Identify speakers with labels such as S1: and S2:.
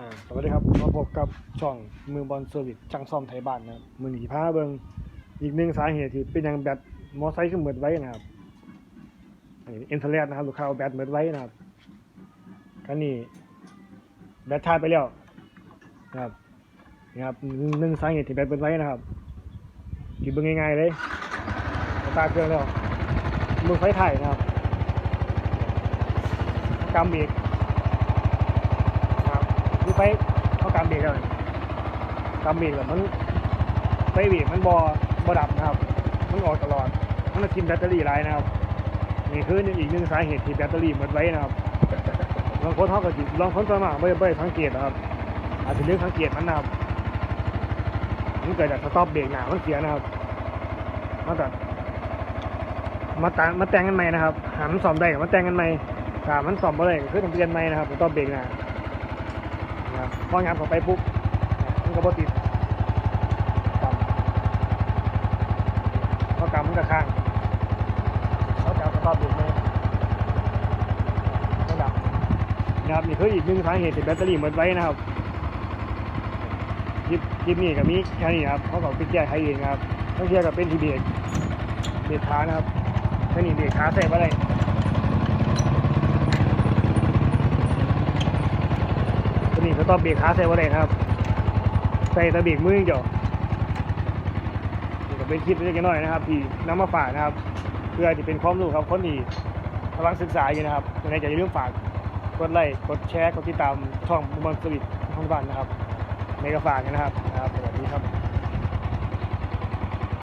S1: อ่าสวัสดีครับมาพบกับช่องมือบอลเซอร์วิสช่างซ่อมไทยบ้านนะครับมือหนีพาเบิงอีกหนึ่งสาเหตุที่เป็นอย่างแบตมอไซค์ขึ้นเหมือนไว้นะครับอันนี้เอ็นเทอร์เน็นะครับลูกค้าเอาแบตเหมือนไว้นะครับคันนี้แบตชาร์จไปแล้วนะครับนี่ครับหนึ่งสาเหตุที่แบตเหมือนไว้นะครับที่เบิ่งง่ายๆเลยตาเครื่องแล้วมือไฟถ่ายนะครับกำเบรก ไฟเขากำเบรกแล้วนี่กำเบรกแล้วมันไฟเบรกมันบอบอดับนะครับ มันออกตลอด มันจะกินแบตเตอรี่หลายนะครับนี่คืออีกหนึ่งสาเหตุที่แบตเตอรี่หมดไว้นะครับบางคนเขาก็จิลองคนตัวมากไม่ไม่สังเกตนะครับ อาจจะเรื่องสังเกตมันนะครับมันเกิดจากสต็อปเบรกหนามันเสียนะครับมันแบบมาแต่งมาแต่งกันใหม่นะครับ หามันซ่อมได้กับมาแต่งกันใหม่ถามมันซ่อมไม่ได้ก็คือต้องเปลี่ยนใหม่นะครับสต็อปเบรกหนา นะครับพองานเข้าไปปุ๊บมันก็บ่ติดปั๊มพอกำมันก็ค้างเขาจะเอาสตาร์ทบุกไหมก็ดับนะครับนี่คืออีกหนึ่งสาเหตุที่แบตเตอรี่หมดไว้นะครับคลิปคลิปนี้ก็มีแค่นี้ครับเขาบอก็ไปแก้ไขเองครับต้องเชื่อกับเป็นทีเบรกเบรกขานะครับแค่นี้เบรกขาใส่ไปเลย ตัว นี่สต้องเบรกขาใส่ไว้เลยนครับ ใส่แตะเบรกมือย่างเดียวนี่ก็เป็นคลิปเล็กน้อยนะครับ ที่นำมาฝากนะครับ เพื่อที่เป็นความรู้ครับคนที่กำลังศึกษาอยู่นะครับยังไงจะอย่าลืมฝากกดไลค์กดแชร์กดติดตามช่องบุมบอลสวิตช่องบ้านนะครับในกระฝากนะครับครับสวัสดีครับ